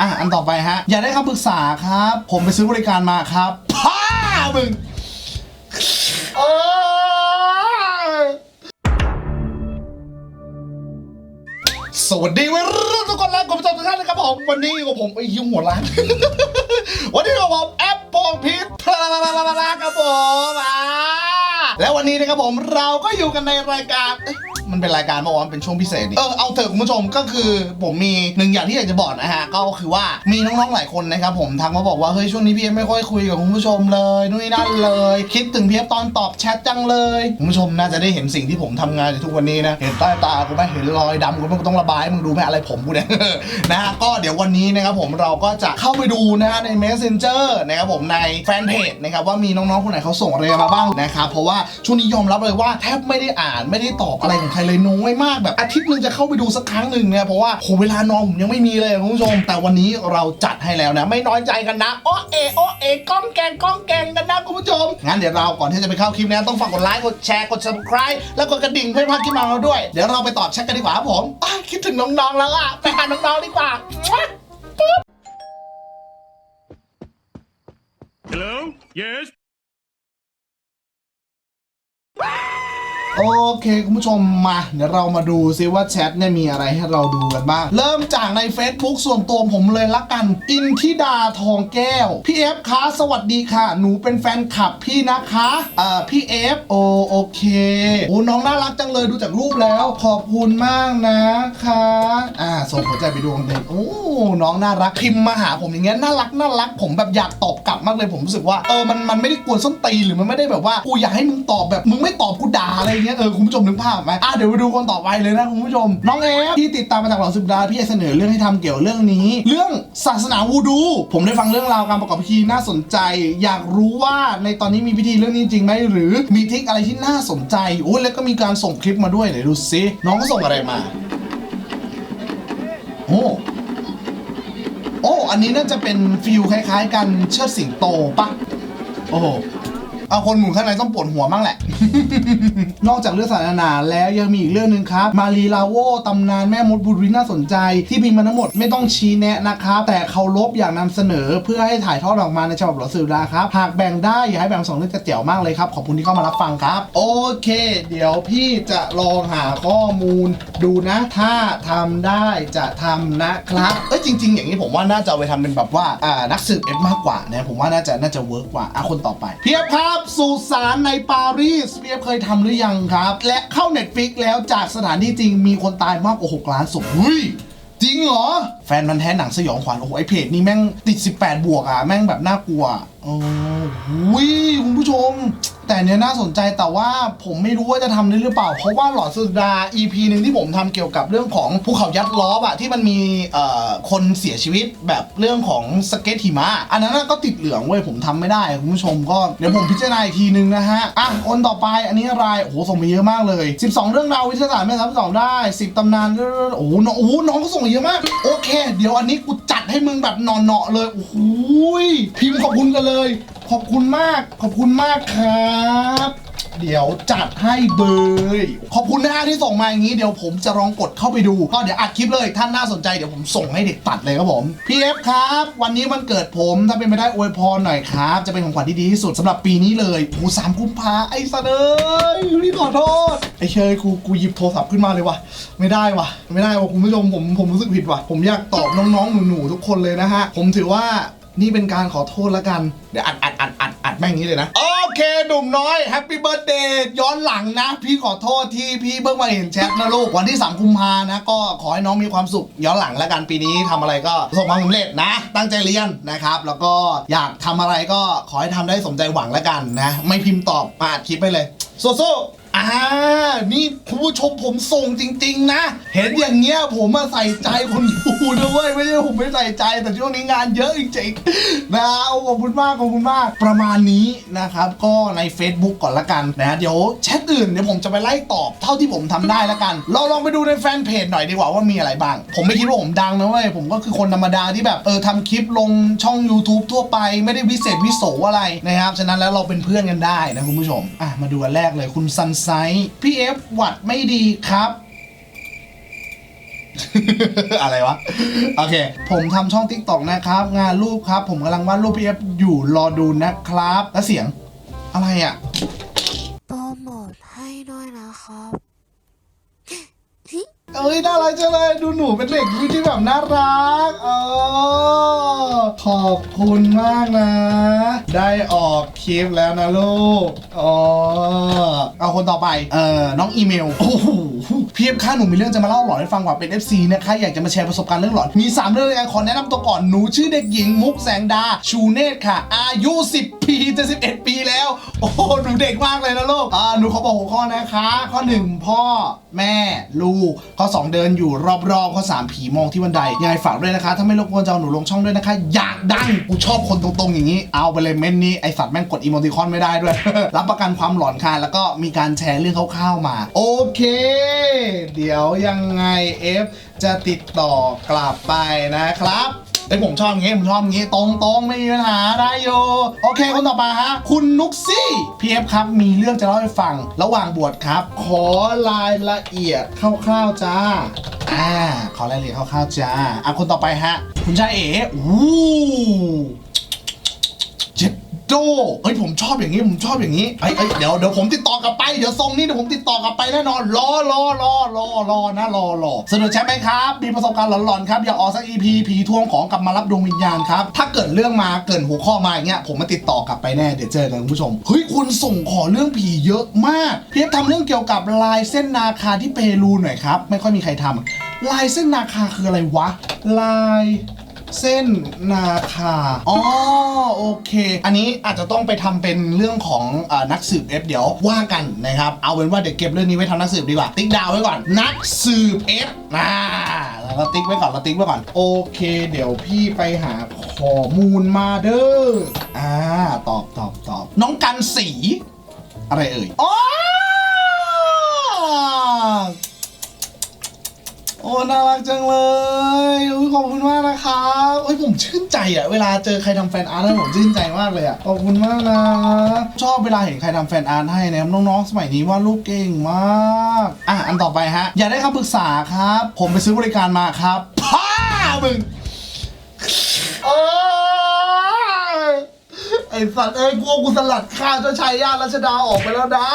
อะอันต่อไปฮะ อยากได้คำปรึกษาครับ ผมไปซื้อบริการมาครับพ้ามึงโอ้สวัสดีวัยรุ่นทุกคนและคุณผู้ชมทุกท่านนะครับผมวันนี้อยู่กับผมไอ้ยุ่งหัวล้าน วันนี้อยู่กับผมแอปปองพิษพลาครับผมอ่า แล้ววันนี้นะครับผมเราก็อยู่กันในรายการเอ๊ะมันเป็นรายการเมื่อวานเป็นช่วงพิเศษนี่เออเอาเถอะคุณผู้ชมก็คือผมมีหนึ่งอย่างที่อยากจะบอกนะฮะก็คือว่ามีน้องๆหลายคนนะครับผมทักมาบอกว่าเฮ้ยช่วงนี้พี่เอฟไม่ค่อยคุยกับคุณผู้ชมเลยนู่นนี่นั่นเลย คิดถึงพี่เอฟตอนตอบแชทจังเลยคุณผู้ชมน่าจะได้เห็นสิ่งที่ผมทำงานอยู่ทุกวันนี้นะเห็นใต้ตากูไหมเห็นรอยดำกูไหมกูต้องระบายให้มึงดูไหมอะไรผมกูเนี่ย นะฮะก็เดี๋ยววันนี้นะครับผมเราก็จะเข้าไปดูนะฮะใน Messenger นะครับผมในแฟนเพจนะครับว่ามีน้องๆคนไหนเขาส่งอะไรมาบ้างนะครับเพราะว่าช่วงนี้ยอมรับเลยว่าแทบไม่ได้อ่านไม่ได้ตอบอะไรของใครเลยน้อยมากแบบอาทิตย์หนึงจะเข้าไปดูสักครั้งหนึ่งเนี่ยเพราะว่าโหเวลานอนผมยังไม่มีเลยคุณผู้ชม แต่วันนี้เราจัดให้แล้วนะ ไม่น้อยใจกันนะโอเอโอเอก้องแกงก้องแกงกันนะคุณผู้ชมงั้นเดี๋ยวเราก่อนที่จะไปเข้าคลิปนะต้องฝากกดไลค์กดแชร์กด subscribe แล้วกดกระดิ่งเพื่อพลาดคลิปม่ของเราด้วยเดี๋ยวเราไปตอบแชทกันดีกว่าครับผมอ้ายคิดถึงน้องๆแล้วอะไปหาน้องๆดีกว่า Hello? Yes? โอเค คุณผู้ชมมา เดี๋ยวเรามาดูซิว่าแชทเนี่ยมีอะไรให้เราดูกันบ้าง เริ่มจากใน Facebook ส่วนตัวผมเลยละกัน อินทิดาทองแก้ว พี่เอฟคะสวัสดีค่ะ หนูเป็นแฟนคลับพี่นะคะเอ่อพี่เอฟโอโอเคโอ้น้องน่ารักจังเลยดูจากรูปแล้ว ขอบคุณมากนะคะอ่า ส่งหัวใจไปดวงหนึ่งโอ้น้องน่ารักพิมพ์มาหาผมอย่างเงี้ยน่ารักน่ารัก ผมแบบอยากตอบกลับมากเลยผมรู้สึกว่าเออมันมันไม่ได้กวนส้นตีนหรือมันไม่ได้แบบว่ากูอยากให้มึงตอบแบบมึงไม่ตอบกูด่าอะไรเงี้ยเออคุณผู้ชมนึกภาพไหมอะเดี๋ยวไปดูคนต่อไปเลยนะคุณผู้ชม น้องเอฟที่ติดตามมาจากหลอดสุดาพี่เสนอเรื่องให้ทำเกี่ยวเรื่องนี้ เรื่องศาสนาวูดู ผมได้ฟังเรื่องราวการประกอบพิธีน่าสนใจ อยากรู้ว่าในตอนนี้มีพิธีเรื่องนี้จริงไหมหรือมีทริคอะไรที่น่าสนใจโอ้แล้วก็มีการส่งคลิปมาด้วยเดี๋ยวดูซิน้องก็ส่งอะไรมา โอ้โอ้ อันนี้น่าจะเป็นฟิลคล้าย ๆ กันเชิดสิงโตปะโอ้ เอาคนหมุนข้างในต้องปวดหัวมั่งแหละ นอกจากเรื่องศาสนาแล้วยังมีอีกเรื่องหนึ่งครับ มารีลาโวตำนานแม่มดบุรีน่าสนใจ ที่พิมพ์มาทั้งหมดไม่ต้องชี้แนะนะครับแต่เคารพอย่างนำเสนอเพื่อให้ถ่ายทอดออกมาในฉบับหลอสื่อดาครับหากแบ่งได้อย่าให้แบ่งสองเรื่องจะเจ๋วมากเลยครับขอบคุณที่เข้ามารับฟังครับ โอเค เดี๋ยวพี่จะลองหาข้อมูล ดูนะ ถ้าทำได้จะทำนะครับเอ้ยจริง ๆ อย่างนี้ผมว่าน่าจะเอาไปทำเป็นแบบว่าอ่านักสืบเอฟมากกว่านะผมว่าน่าจะน่าจะเวิร์กกว่าอะคนต่อไป เพียบครับสุสานในปารีสเปียบเคยทำหรือยังครับ และเข้า Netflix แล้วจากสถานที่จริงมีคนตายมากกว่า6ล้านศพเฮ้ยจริงเหรอ แฟนมันแท้หนังสยองขวัญโอ้โหไอเพจนี้แม่งติด 18 บวกอะ แม่งแบบน่ากลัวอ๋อ้โหคุณผู้ชม แต่เนี้ยน่าสนใจแต่ว่าผมไม่รู้ว่าจะทำได้หรือเปล่า เพราะว่าหลอดสุดา EP หนึ่งที่ผมทำเกี่ยวกับเรื่องของภูเขายัดล้ออะที่มันมีเอ่อคนเสียชีวิตแบบเรื่องของสเก็ตหิมะอันนั้นนะก็ติดเหลืองเว้ยผมทำไม่ได้คุณผู้ชมก็เดี๋ยวผมพิจารณาอีกทีนึงนะฮะอะคนต่อไปอันนี้อะไรโอ้โหส่งมาเยอะมากเลย 12 เรื่องราววิทยาศาสตร์แม่ทัพสองได้ 10ตำนานโอ้โหน้องโอ้โหน้องก็ส่งมาเยอะมาก โอเค เดี๋ยวอันนี้กูจัดให้มึงแบบหนอๆเลยโอ้โหพิมพ์ขอบคุณกันเลย ขอบคุณมาก ขอบคุณมากครับ เดี๋ยวจัดให้เบยขอบคุณนะฮะที่ส่งมาอย่างนี้เดี๋ยวผมจะลองกดเข้าไปดู ก็เดี๋ยวอัดคลิปเลยท่านน่าสนใจเดี๋ยวผมส่งให้เด็กตัดเลยครับผมพี่เอฟครับ วันนี้วันเกิดผมถ้าเป็นไปได้อวยพรหน่อยครับ จะเป็นของขวัญที่ดีที่สุดสำหรับปีนี้เลยโอ้สามกุมภาไอ้สัตว์เอ้ยพี่ขอโทษไอ้เชยกูกูหยิบโทรศัพท์ขึ้นมาเลยวะไม่ได้วะไม่ได้วะคุณผู้ชมผมผมรู้สึกผิดวะผมอยากตอบน้องๆหนูๆทุกคนเลยนะฮะผมถือว่า นี่เป็นการขอโทษแล้วกัน เดี๋ยวอัดอัดอัดอัดอัดแม่งนี้เลยนะ โอเคหนุ่มน้อยแฮปปี้เบิร์ดเดย์ย้อนหลังนะ พี่ขอโทษที่พี่เพิ่งมาเห็นแชทนะลูก วันที่3กุมภานะ ก็ขอให้น้องมีความสุขย้อนหลังแล้วกันปีนี้ทำอะไรก็ประสบความสำเร็จนะ ตั้งใจเรียนนะครับ แล้วก็อยากทำอะไรก็ขอให้ทำได้สมใจหวังแล้วกันนะ ไม่พิมพ์ตอบมาอัดคลิปไปเลยสู้ๆ อ่า นี่คุณผู้ชมผมส่งจริง ๆ นะ เห็นอย่างเงี้ยผมมาใส่ใจคนดูนะเว้ยไม่ใช่ผมไม่ใส่ใจ แต่ช่วงนี้งานเยอะจริงๆนะขอบคุณมากขอบคุณมาก ประมาณนี้นะครับ ก็ใน Facebook ก่อนละกันนะเดี๋ยวแชทอื่นเดี๋ยวผมจะไปไล่ตอบเท่าที่ผมทำได้ละกัน เราลองไปดูในแฟนเพจหน่อยดีกว่าว่ามีอะไรบ้าง ผมไม่คิดว่าผมดังนะเว้ยผมก็คือคนธรรมดาที่แบบเออทำคลิปลงช่อง YouTube ทั่วไปไม่ได้วิเศษวิโสอะไรนะครับฉะนั้นแล้วเราเป็นเพื่อนกันได้นะคุณผู้ชมอะมาดูอันแรกเลยคุณซันไซพี่เอฟหวัดไม่ดีครับ อะไรวะ โอเค ผมทำช่องติ๊กต็อกนะครับ งานรูปครับ ผมกำลังวาดรูปพี่เอฟอยู่รอดูนะครับ แล้วเสียงอะไรอะ โปรโมทให้ด้วยนะครับ อ้ยน่ารักจังเลยดูหนูเป็นเด็กที่แบบน่ารักเออขอบคุณมากนะ ได้ออกคลิปแล้วนะลูกอ๋อเอาคนต่อไปเออน้องอีเมลโอ้โหพี่เอฟค่ะหนูมีเรื่องจะมาเล่าหลอนให้ฟังว่าเป็น FC นะคะอยากจะมาแชร์ประสบการณ์เรื่องหลอนมี 3 เรื่องเลยกันขอแนะนำตัวก่อนหนูชื่อเด็กหญิงมุกแสงดาชูเนตค่ะ อายุ 10 ปีจะ11 ปีแล้ว โอ้หหนูเด็กมากเลยนะลูกอ่าหนูขอบอกหัวข้อนะคะ ข้อ 1 พ่อแม่ลูกข้อ 2 เดินอยู่รอบๆข้อ 3 ผีมองที่บันไดยังไงฝากด้วยนะคะ ถ้าไม่รบกวนจะเอาหนูลงช่องด้วยนะคะ อยากดังกูชอบคนตรงๆอย่างนี้ เอาไปเลยเม้นนี้ ไอสัตว์แม่งกดอีโมติคอนไม่ได้ด้วย รับประกันความหลอนค่ะ แล้วก็มีการแชร์เรื่องคร่าวๆมา โอเค เดี๋ยวยังไง F จะติดต่อกลับไปนะครับ ไอ้ยผมชอบอย่างงี้ผมชอบอย่างงี้ตรงตรงๆไม่มีปัญหาได้โยโอเคคนต่อมาฮะ คุณนุกซี่พีเอฟครับมีเรื่องจะเล่าให้ฟัง ระหว่างบวชครับ ขอรายละเอียดคร่าวๆจ้าอ่าขอรายละเอียดคร่าวๆจ้าอะคนต่อไปฮะ คุณชายเอ๋อู้ เจ็ดโดเอ้ยผมชอบอย่างนี้ผมชอบอย่างนี้เอ้ยเอ้ยเดี๋ยวเดี๋ยวผมติดต่อกลับไปเดี๋ยวทรงนี้เดี๋ยวผมติดต่อกลับไปแน่นอนรอรอรอรอรอนะรอรอสนุกใช่ไหมครับ มีประสบการณ์หลอนๆครับอยากออกสักอีพีผีทวงของกลับมารับดวงวิญญาณครับถ้าเกิดเรื่องมาเกิดหัวข้อมาอย่างเงี้ยผมมาติดต่อกลับไปแน่เดี๋ยวเจอกันคุณผู้ชมเฮ้ยคุณส่งขอเรื่องผีเยอะมากเพียบทำเรื่องเกี่ยวกับลายเส้นนาคาที่เปรูหน่อยครับไม่ค่อยมีใครทำลายเส้นนาคาคืออะไรวะ ลาย เส้นนาคาอ๋อโอเค อันนี้อาจจะต้องไปทำเป็นเรื่องของอนักสืบ F เดี๋ยวว่ากันนะครับ เอาเป็นว่าเดี๋ยวเก็บเรื่องนี้ไว้ทำนักสืบดีกว่า ติ๊กดาวไว้ก่อน นักสืบ F อ่าแล้วติ๊กไว้ก่อนเราติ๊กไว้ก่อน โอเค เดี๋ยวพี่ไปหาข้อมูลมาเด้อ อ่า ตอบตอบตอบ น้องกันสี อะไรเอ่ยอ๋อโอ้ น่ารักจังเลย ขอบคุณมากนะครับโอ้ยผมชื่นใจอะเวลาเจอใครทำแฟนอาร์ตให้ผมชื่นใจมากเลยอะขอบคุณมากนะ ชอบเวลาเห็นใครทำแฟนอาร์ตให้นะครับน้องๆสมัยนี้ว่าดรูปเก่งมากอะอันต่อไปฮะ อยากได้คำปรึกษาครับ ผมไปซื้อบริการมาครับพ่ามึงโอ้ยไอสัตว์เอ้ยกูเอากูสลัดข้าวเจ้าชายญาติรัชดาออกไปแล้วนะ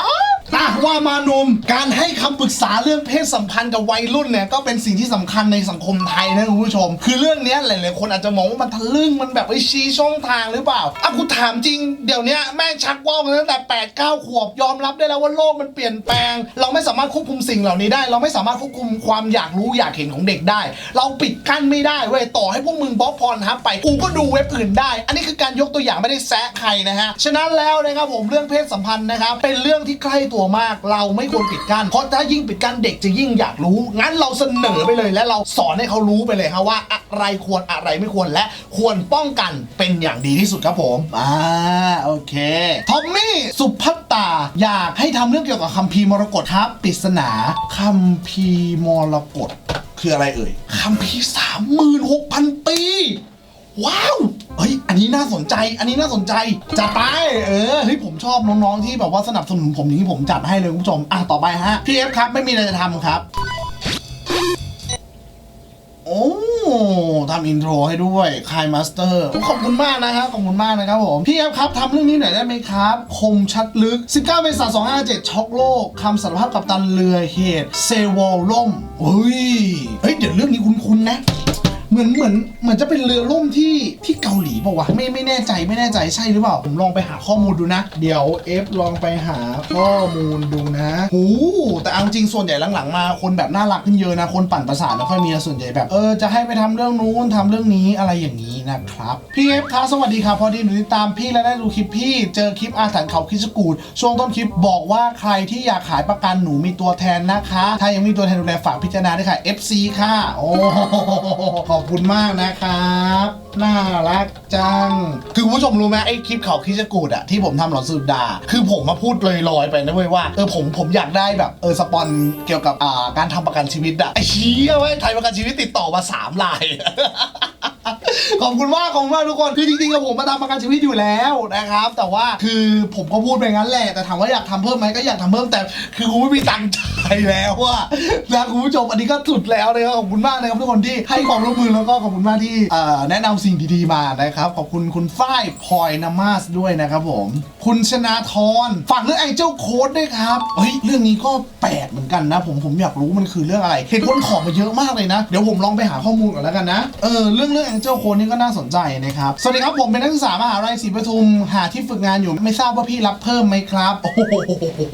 อะว่ามานุมการให้คำปรึกษาเรื่องเพศสัมพันธ์กับวัยรุ่นเนี่ยก็เป็นสิ่งที่สำคัญในสังคมไทยนะคุณผู้ชม คือเรื่องเนี้ยหลายๆคนอาจจะมองว่ามันทะลึ่งมันแบบไอ้ชี้ช่องทางหรือเปล่าอะกูถามจริงเดี๋ยวเนี้ยแม่งชักว่าวกันตั้งแต่8ปดเก้าขวบยอมรับได้แล้วว่าโลกมันเปลี่ยนแปลง เราไม่สามารถควบคุมสิ่งเหล่านี้ได้ เราไม่สามารถควบคุมความอยากรู้อยากเห็นของเด็กได้ เราปิดกั้นไม่ได้เว้ยต่อให้พวกมึงบล็อกพรทับไปกูก็ดูเว็บอื่นได้ อันนี้คือการยกตัวอย่างไม่ได้แซะใครนะฮะฉะนั้นแล้วนะครับผมเรื่องเพศสัมพันธ์นะครับเป็นเรื่องที่ใกล้ตัวมาก เราไม่ควรปิดกั้นเพราะถ้ายิ่งปิดกั้นเด็กจะยิ่งอยากรู้ งั้นเราเสนอไปเลย และเราสอนให้เขารู้ไปเลยครับว่าอะไรควรอะไรไม่ควรและควรป้องกันเป็นอย่างดีที่สุดครับผมอ่าโอเคทอมมี่สุภัตตาอยากให้ทำเรื่องเกี่ยวกับคัมภีร์มรกตครับปริศนาคัมภีร์มรกตคืออะไรเอ่ยคัมภีร์สามหมื่นหกพันปี ว้าวเฮ้ยอั นนี้น่าสนใจ อันนี้น่าสนใจจัดไป เออเฮ้ยผมชอบน้องๆที่แบบว่าสนับสนุนผมอย่างนี้ผมจัดให้เลยคุณผู้ชมอะต่อไปฮะพี่เอฟครับไม่มีอะไรจะทำครับ โอ้ทำอินโทรให้ด้วยคายมาสเตอร์ขอบคุณมากนะครับขอบคุณมากนะครับผม พี่เอฟครับทำเรื่องนี้หน่อยได้ไหมครับ คมชัดลึก 19เมษายน257ช็อกโลกคำสารภาพกับตันเรือเหตุ เซวอลล่มเฮ้ย เฮ้ย เดี๋ยวเรื่องนี้คุ้นๆนะ เหมือนเหมือนเหมือนจะเป็นเรือล่มที่ที่เกาหลีป่าวะไม่ไม่แน่ใจไม่แน่ใจใช่หรือเปล่า ผมลองไปหาข้อมูลดูนะ เดี๋ยวเอฟลองไปหาข้อมูลดูนะหูแต่เอาจริงส่วนใหญ่หลังๆมาคนแบบน่ารักขึ้นเยอะนะ คนปั่นประสาทไม่ค่อยมีส่วนใหญ่แบบ เออจะให้ไปทำเรื่องนู้นทำเรื่องนี้อะไรอย่างนี้นะครับพี่เอฟครับสวัสดีครับพอดีหนูติดตามพี่และได้ดูคลิปพี่ เจอคลิปอาถรรพ์เขาคิชกูดช่วงต้นคลิปบอกว่าใครที่อยากขายประกันหนูมีตัวแทนนะคะ ถ้ายังมีตัวแทนดูแลฝากพิจารณาด้วยค่ะ FC ค่ะโอ้อบคุณมากนะครับ น่ารักจัง คือคุณผู้ชมรู้ไหมไอ้คลิปเขาคิชกูดอะที่ผมทำหลอนสุดดา คือผมมาพูดลอยๆไปนะเว้ยว่าเออผมผมอยากได้แบบเออสปอนเกี่ยวกับอ่าการทำประกันชีวิตอะไอ้เชี้ยเว้ยไทยประกันชีวิตติดต่อมาสามลาย ขอบคุณมากขอบคุณมากทุกคนคือจริงๆกับผมมาทำประกันชีวิตอยู่แล้วนะครับ แต่ว่าคือผมก็พูดไปงั้นแหละแต่ถามว่าอยากทำเพิ่มไหมก็อยากทำเพิ่มแต่ คือกูไม่มีตังค์ จ่แล้วอะนะคุณผู้ชมอันนี้ก็สุดแล้วนะครับขอบคุณมากนะครับทุกคนที่ให้ความร่วมมือแล้วก็ขอบคุณมากที่เอ่อแนะนำสิ่งดีๆมานะครับขอบคุณคุณฝ้ายพลอยนามาสด้วยนะครับผมคุณชนาธรฝากเรื่องไอเจ้าโค้ดด้วยครับเฮ้ยเรื่องนี้ก็แปลกเหมือนกันนะ ผมผมอยากรู้มันคือเรื่องอะไรเห็นคนขอมาเยอะมากเลยนะ เดี๋ยวผมลองไปหาข้อมูลก่อนแล้วกันนะเออเรื่องเรื่องไอเจ้าโค้ดนี่ก็น่าสนใจนะครับสวัสดีครับผมเป็นนักศึกษามหาวิทยาลัยศรีปทุมหาที่ฝึกงานอยู่ไม่ทราบว่าพี่รับเพิ่มไหมครับโอ้โ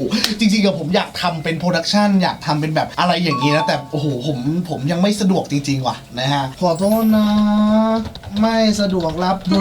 หจริงๆกับผมอยากทำเป็นโปรดักชันอยากทำเป็นแบบอะไรอย่างนี้นะแต่โอ้โหผมผมยังไม่สะดวกจริง ๆ ว่ะนะฮะขอโทษนะ ไม่สะดวกรับเล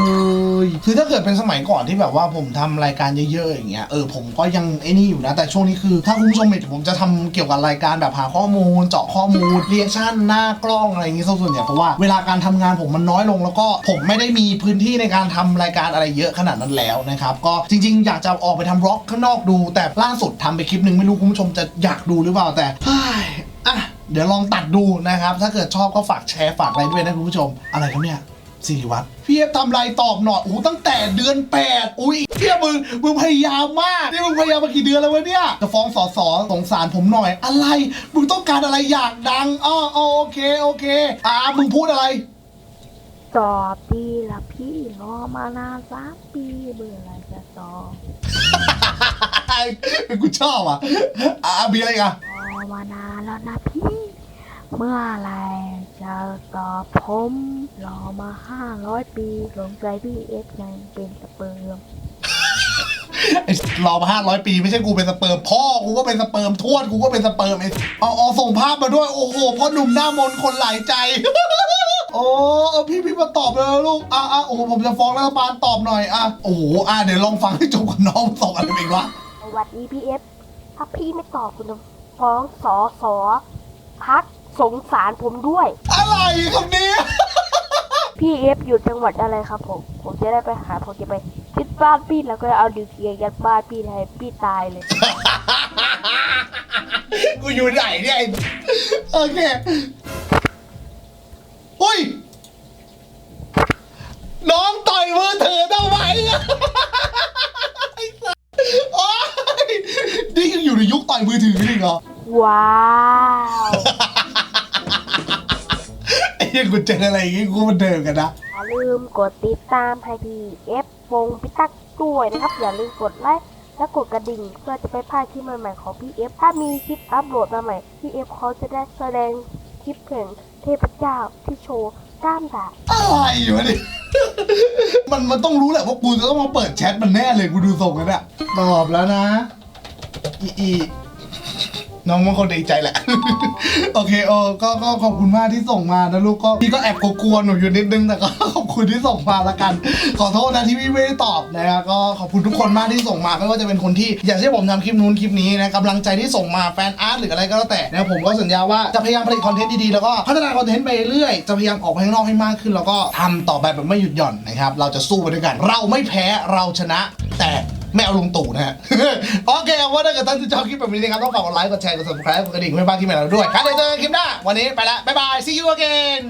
ยคือถ้าเกิดเป็นสมัยก่อนที่แบบว่าผมทำรายการเยอะๆอย่างเงี้ยเออผมก็ยังไอ้นี่อยู่นะ แต่ช่วงนี้คือ ถ้าคุณผู้ชมเห็นผมจะทำเกี่ยวกับรายการแบบหาข้อมูล เจาะข้อมูลเรียกชั่นหน้ากล้องอะไรอย่างงี้ซะส่วนใหญ่เพราะว่าเวลาการทำงานผมมันน้อยลง แล้วก็ผมไม่ได้มีพื้นที่ในการทำรายการอะไรเยอะขนาดนั้นแล้วนะครับก็จริง ๆ อยากจะออกไปทำร็อกข้างนอกดู แต่ล่าสุดทำไปคลิปหนึ่งไม่รู้คุณผู้ชมจะอยากดูหรือเปล่าแต่เฮ้ยอะเดี๋ยวลองตัดดูนะครับ ถ้าเกิดชอบก็ฝากแชร์ฝากอะไรด้วยนะคุณผู้ชม อะไรครับเนี่ยสิริวัตรพี่เอฟทำไรตอบหน่อยโอ้ตั้งแต่เดือน 8 อุ้ยเพี่ยมึงมึงพยายามมากนี่มึงพยายามมากี่เดือนแล้ววะเนี่ยจะฟ้องสอสอสงสารผมหน่อย อะไร มึงต้องการอะไรอยากดังอ้ออ๋อโอเคโอเค อ่ามึงพูดอะไรตอบดีละพี่รอมานานสามปีเบื่ออะไรจะตอบ กูชอบอะอ่ามีอะไรอีกอะรอมานานแล้วนะพี่ เมื่อไหรจะตอบผมรอมาห้าร้อยปีหลงใจพี่เอฟยังเป็นสเปิร์มไอ้รอมาห้าร้อยปีไม่ใช่กูเป็นสเปิร์มพ่อกูก็เป็นสเปิร์มทวดกูก็เป็นสเปิร์มไอ้เอาเอาส่งภาพมาด้วย โอ้โหพ่อหนุ่มหน้ามนต์คนหลายใจ โอ้เอาพี่พี่มาตอบเลยนะลูกอะอะโอ้โหผมจะฟ้องรัฐบาลตอบหน่อยอะโอ้โหอะเดี๋ยวลองฟังให้จบกับน้องส่งอะไรไปอีกวะสวัสดีพี่เอฟถ้าพี่ไม่ตอบคุณจะฟ้องสอสอพักสงสารผมด้วย อะไรคำนี้พี่เอฟอยู่จังหวัดอะไรครับผม ผมจะได้ไปหาผมจะไปยึดบ้านพี่แล้วก็เอาดิวเคลียร์ยัดบ้านพี่ให้พี่ตายเลย กูอยู่ไหนเนี่ยไอ้โอเค อุ้ย น้องต่อยมือถือทำไมอะไอ้สัสโอ๊ยนี่ยังอยู่ในยุคต่อยมือถือนี่เหรอ ว้าวไอ้ยังกูเจออะไรอย่างงี้กูมันเดิมกันนะ อย่าลืมกดติดตามให้พี่เอฟวงพี่ตักด้วยนะครับ อย่าลืมกดไลค์และกดกระดิ่งเพื่อจะไปพลาดคลิปใหม่ๆของพี่เอฟถ้ามีคลิปอัปโหลดมาใหม่พี่เอฟเขาจะได้แสดงคลิปเพลง เทพเจ้าที่โชว์กล้ามดาบอะไรวะนี่มันมันต้องรู้แหละว่ากูจะต้องมาเปิดแชทมันแน่เลยกูดูส่งกันอะตอบแล้วนะอีอี น้องมันคนดีใจแหละ โอเคเออก็ก็ขอบคุณมากที่ส่งมานะลูกก็พี่ก็แอบกลัวๆหนูอยู่นิดนึงแต่ก็ขอบคุณที่ส่งมาละกัน ขอโทษนะที่พี่ไม่ได้ตอบนะครับก็ขอบคุณทุกคนมากที่ส่งมาไม่ว่าจะเป็นคนที่อยากให้ผมทำคลิปนู้นคลิปนี้นะกำลังใจที่ส่งมาแฟนอาร์ตหรืออะไรก็แล้วแต่นะผมก็สัญญาว่าจะพยายามผลิตคอนเทนต์ดีๆแล้วก็พัฒนาคอนเทนต์ไปเรื่อยจะพยายามออกไปข้างนอกให้มากขึ้น แล้วก็ทำต่อไปแบบไม่หยุดหย่อนนะครับเราจะสู้ไปด้วยกัน เราไม่แพ้เราชนะแต่ ไม่เอาลุงตู่นะฮะ โอเคว่าถ้าเกิดท่านที่ชอบคลิปแบบนี้นะครับ ต้องฝากกดไลค์ กดแชร์ กด subscribe กดกระดิ่งไม่พลาดคลิปใหม่เราด้วยครับเดี๋ยวเจอกันคลิปหน้า วันนี้ไปละบ๊ายบาย see you again